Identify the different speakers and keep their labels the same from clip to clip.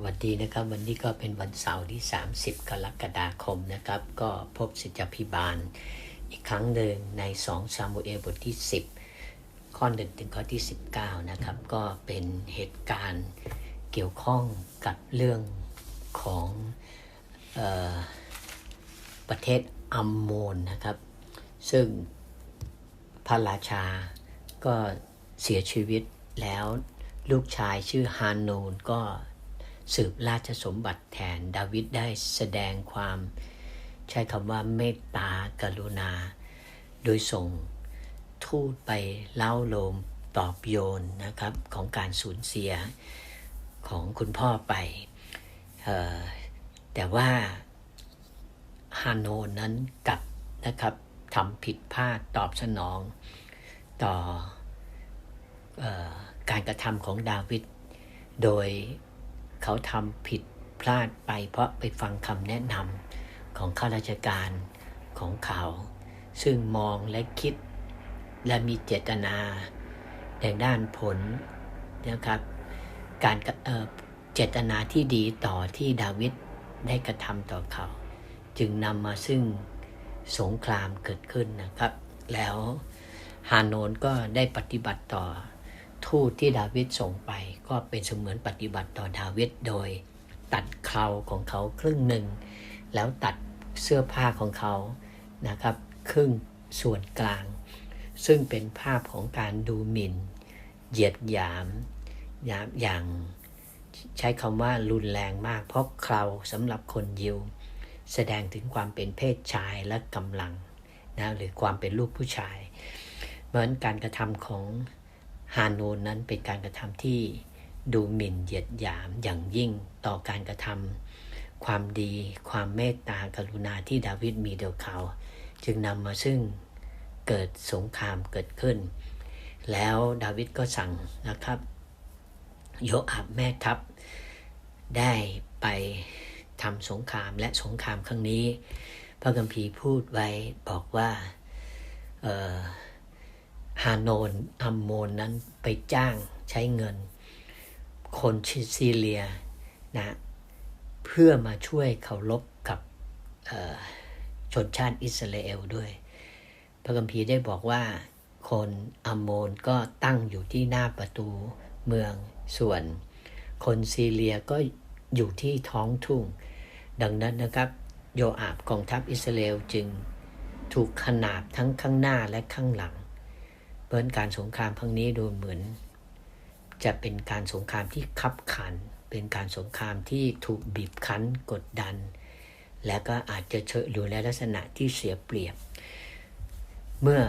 Speaker 1: สวัสดีนะครับวันนี้ก็เป็นวันเสาร์ที่ 30 กรกฎาคมนะครับ ก็พบสิทธพิบาลอีกครั้งหนึ่งใน 2 ซามูเอลบทที่ 10 ข้อหนึ่งถึงข้อที่ 19 นะครับ ก็เป็นเหตุการณ์เกี่ยวข้องกับเรื่องของออประเทศอัมโมนนะครับ ซึ่งพระราชาก็เสียชีวิตแล้วลูกชายชื่อฮานูนก็ สืบราชสมบัติแทนดาวิดได้แสดงความ ใช้คำว่าเมตตากรุณา โดยส่งทูตไปเล่าโลมปลอบโยนนะครับของการสูญเสียของคุณพ่อไป แต่ว่าฮาโนนนั้นกลับนะครับทำผิดพลาดตอบสนองต่ออการกระทำของดาวิดโดย เขาทำผิดพลาดไป เพราะไปฟังคำแนะนำของข้าราชการของเขา ซึ่งมองและคิดและมีเจตนาในด้านผลนะครับการเจตนาที่ดีต่อที่ดาวิดได้กระทำต่อเขา จึงนำมาซึ่งสงครามเกิดขึ้นนะครับ แล้วฮานนก็ได้ปฏิบัติต่อ ทูตที่ดาวิดส่งไปก็เป็นเสมือนปฏิบัติต่อดาวิดโดย ตัดเคราของเขาครึ่งหนึ่ง แล้วตัดเสื้อผ้าของเขานะครับ ครึ่งส่วนกลาง ซึ่งเป็นภาพของการดูหมิ่น เหยียดหยามอย่างใช้คำว่ารุนแรงมาก เพราะเคราสำหรับคนยิว แสดงถึงความเป็นเพศชายและกำลังนะหรือความเป็นลูกผู้ชาย เหมือนการกระทำของ ฮานูนนั้นเป็นการกระทำที่ดูหมิ่นเหยียดหยามอย่างยิ่งต่อการกระทำความดี ความเมตตากรุณาที่ดาวิดมีเดียวเขา จึงนำมาซึ่งเกิดสงครามเกิดขึ้น แล้วดาวิดก็สั่งนะครับ โยอับแม่ทัพ ได้ไปทำสงครามและสงครามครั้งนี้ พระกัมพีพูดไว้บอกว่า ฮานนอัมโมนนั้นไปจ้างใช้เงิน คนชิซีเลียนะเพื่อมาช่วยเคารพกับชนชาติอิสราเอลด้วย พระคัมภีร์ได้บอกว่าคนอัมโมนก็ตั้งอยู่ที่หน้าประตูเมืองส่วน คนซีเรียก็อยู่ที่ท้องทุ่ง ดังนั้นนะครับโยอาบกองทัพอิสราเอลจึงถูกขนาบทั้งข้างหน้าและข้างหลัง เพราะการสงครามครั้งนี้ดูเหมือน จะเป็นการสงครามที่คับขัน เป็นการสงครามที่ถูกบีบคั้นกดดัน และก็อาจจะเชอยู่ในลักษณะที่เสียเปรียบ เมื่อ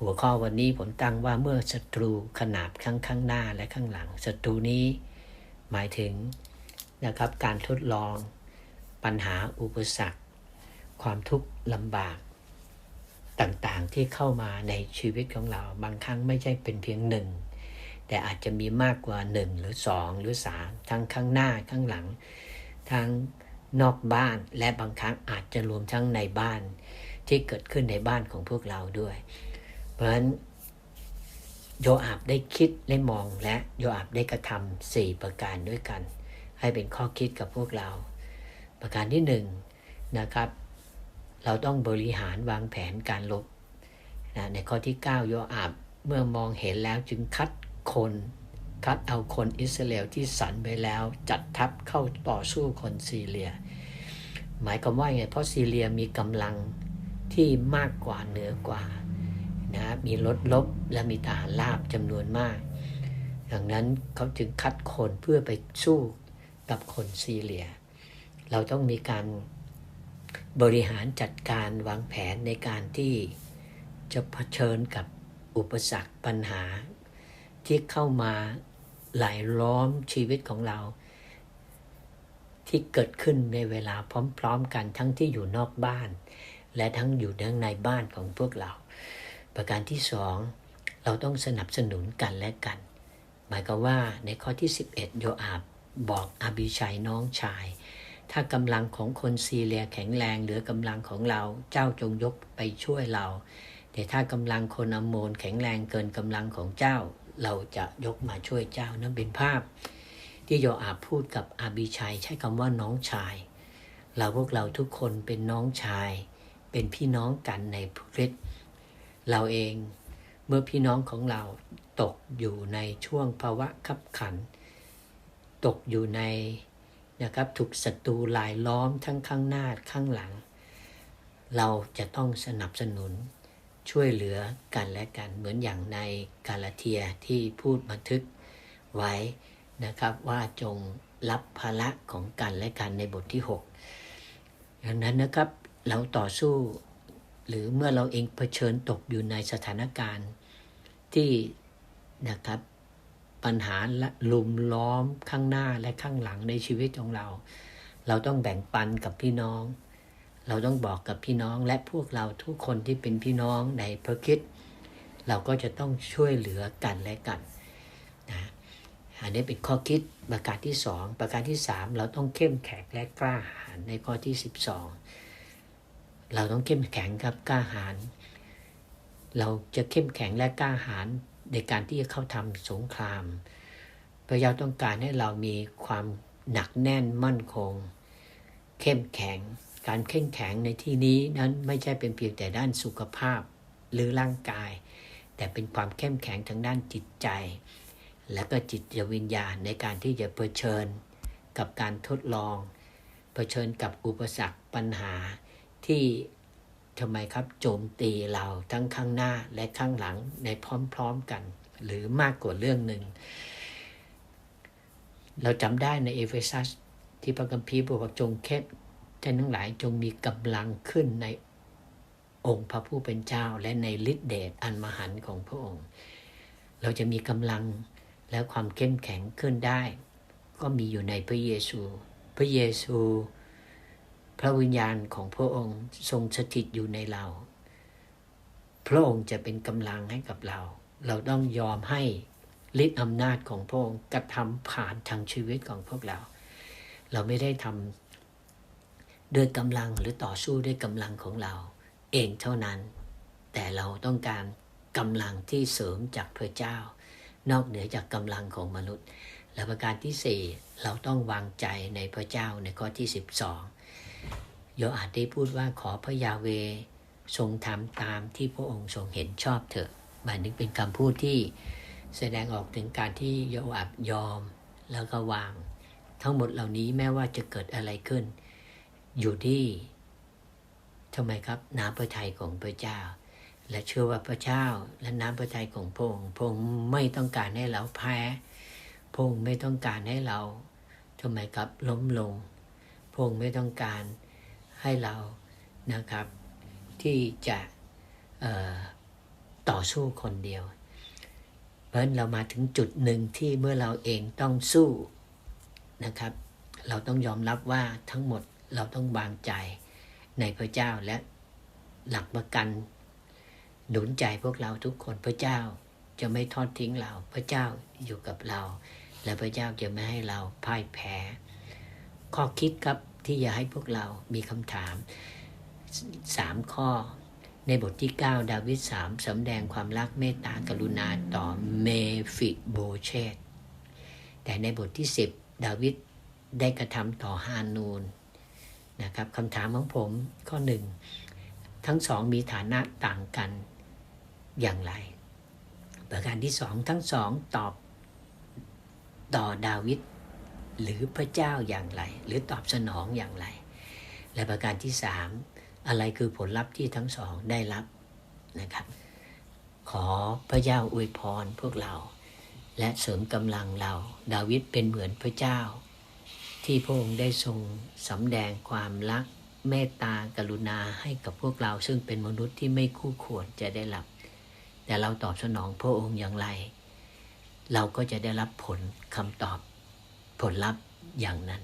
Speaker 1: หัวข้อวันนี้ผมตั้งว่าเมื่อศัตรูขนาบข้างข้างหน้าและข้างหลังศัตรูนี้หมายถึงนะครับการทดลอง ปัญหาอุปสรรค ความทุกข์ลำบาก ต่างๆที่เข้ามาในชีวิตของเรา บางครั้งไม่ใช่เป็นเพียงหนึ่งแต่อาจจะมีมากกว่าหนึ่งหรือสองหรือสามทั้งข้างหน้าข้างหลังทั้งนอกบ้านและบางครั้งอาจจะรวมทั้งในบ้านที่เกิดขึ้นในบ้านของพวกเราด้วย เพราะฉะนั้นโยอาบได้คิดได้มองและโยอาบได้กระทำสี่ประการด้วยกัน ให้เป็นข้อคิดกับพวกเรา ประการที่หนึ่งนะครับ เราต้องบริหารวางแผนการลบนะในข้อที่ 9 โยอาบเมื่อมองเห็นแล้วจึงคัดคนคัดเอาคนอิสราเอลที่สันไปแล้วจัดทัพเข้าต่อสู้คนซีเรีย หมายความว่าไงเพราะซีเรียมีกำลังที่มากกว่าเหนือกว่านะมีรถลบและมีทหารราบจำนวนมาก ดังนั้นเขาจึงคัดคนเพื่อไปสู้กับคนซีเรีย เราต้องมีการ บริหารจัดการวางแผนในการที่จะเผชิญกับอุปสรรคปัญหา ที่เข้ามาหลายล้อมชีวิตของเรา ที่เกิดขึ้นในเวลาพร้อมๆกันทั้งที่อยู่นอกบ้าน และทั้งอยู่ในบ้านของพวกเรา ประการที่สองเราต้องสนับสนุนกันและกัน หมายควาว่าในข้อที่ 11 โยอาบบอกอบิชัยน้องชาย ถ้ากำลังของคนซีเรียแข็งแรงเหลือกำลังของเรา เจ้าจงยกไปช่วยเรา แต่ถ้ากำลังคนอโมนแข็งแรงเกินกำลังของเจ้า เราจะยกมาช่วยเจ้านั้นเป็นภาพ ที่โยอาบพูดกับอาบิชัยใช้คำว่าน้องชาย เราพวกเราทุกคนเป็นน้องชาย เป็นพี่น้องกันในพระคริสต์เราเองเมื่อพี่น้องของเราตกอยู่ในช่วงภาวะขับขัน ตกอยู่ใน นะครับถูกศัตรูลายล้อมทั้งข้างหน้าข้างหลัง เราจะต้องสนับสนุนช่วยเหลือกันและกันเหมือนอย่างในกาลาเทียที่พูดบันทึกไว้นะครับว่าจงรับภาระของกันและกันในบทที่6ดังนั้นนะครับเราต่อสู้หรือเมื่อเราเองเผชิญตกอยู่ในสถานการณ์ที่นะครับ ปัญหาละลุมล้อมข้างหน้าและข้างหลังในชีวิตของเรา เราต้องแบ่งปันกับพี่น้อง เราต้องบอกกับพี่น้องและพวกเราทุกคนที่เป็นพี่น้องในพระคิด เราก็จะต้องช่วยเหลือกันและกันนะอันนี้เป็นข้อคิดประการที่สองประการที่สามเราต้องเข้มแข็งและกล้าหาญในข้อที่สิบสองเราต้องเข้มแข็งครับกล้าหาญเราจะเข้มแข็งและกล้าหาญ ในการที่จะเข้าทำสงคราม พระเจ้าต้องการให้เรามีความหนักแน่นมั่นคง เข้มแข็ง การเข้มแข็งในที่นี้นั้นไม่ใช่เป็นเพียงแต่ด้านสุขภาพหรือร่างกาย แต่เป็นความเข้มแข็งทางด้านจิตใจ และก็จิตวิญญาณในการที่จะเผชิญกับการทดลอง เผชิญกับอุปสรรคปัญหาที่ ทำไมครับ โจมตีเราทั้งข้างหน้าและข้างหลังในพร้อมๆกัน หรือมากกว่าเรื่องหนึ่ง เราจำได้ในเอเฟซัสที่พระคัมภีบอกว่าจงเข้มท่านทั้งหลายจงมีกำลังขึ้นในองค์พระผู้เป็นเจ้าและในฤทธิเดชอันมหันต์ของพระองค์ เราจะมีกำลังและความเข้มแข็งขึ้นได้ ก็มีอยู่ในพระเยซู พระเยซู พระวิญญาณของพระองค์ทรงสถิตอยู่ในเรา พระองค์จะเป็นกำลังให้กับเรา เราต้องยอมให้ฤทธิอำนาจของพระองค์กระทำผ่านทางชีวิตของพวกเรา เราไม่ได้ทำด้วยกำลังหรือต่อสู้ด้วยกำลังของเรา เองเท่านั้น แต่เราต้องการกำลังที่เสริมจากพระเจ้า นอกเหนือจากกำลังของมนุษย์ และประการที่สี่เราต้องวางใจในพระเจ้าในข้อที่สิบสอง โยอาจได้พูดว่าขอพระยาเวทรงทำตามที่พระองค์ทรงเห็นชอบเถอะมันนึงเป็นคำพูดที่แสดงออกถึงการที่โยอาบยอมแล้วก็วาง ทั้งหมดเหล่านี้แม้ว่าจะเกิดอะไรขึ้น อยู่ที่ทำไมครับน้ำพระทัยของพระเจ้า และเชื่อว่าพระเจ้าและน้ำพระทัยของพระองค์พระองค์ไม่ต้องการให้เราแพ้พระองค์ไม่ต้องการให้เราทำไมครับล้มลงพระองค์ไม่ต้องการ ให้เรานะครับ ที่จะต่อสู้คนเดียว เพราะเรามาถึงจุดหนึ่งที่เมื่อเราเองต้องสู้นะครับ เราต้องยอมรับว่าทั้งหมดเราต้องวางใจในพระเจ้าและหลักประกัน หนุนใจพวกเราทุกคนพระเจ้าจะไม่ทอดทิ้งเรา พระเจ้าอยู่กับเรา และพระเจ้าจะไม่ให้เราพ่ายแพ้ ข้อคิดครับ ที่จะให้พวกเรามีคำถามสามข้อ ในบทที่ 9 ดาวิดสามสำแดงความรักเมตตากรุณาต่อเมฟิโบเชตแต่ในบทที่ 10 ดาวิดได้กระทำต่อฮานูนนะครับคำถามของผมข้อหนึ่งทั้งสองมีฐานะต่างกันอย่างไร ประการที่สองทั้งสองตอบต่อดาวิด หรือพระเจ้าอย่างไร หรือตอบสนองอย่างไร และประการที่สามอะไรคือผลลัพธ์ที่ทั้งสองได้รับนะครับ ขอพระเจ้าอวยพรพวกเรา และเสริมกำลังเรา ดาวิดเป็นเหมือนพระเจ้า ที่พระองค์ได้ทรงสำแดงความรักเมตตากรุณาให้กับพวกเราซึ่งเป็นมนุษย์ที่ไม่คู่ควรจะได้รับ แต่เราตอบสนองพระองค์อย่างไร เราก็จะได้รับผลคำตอบ ผลลัพธ์อย่างนั้น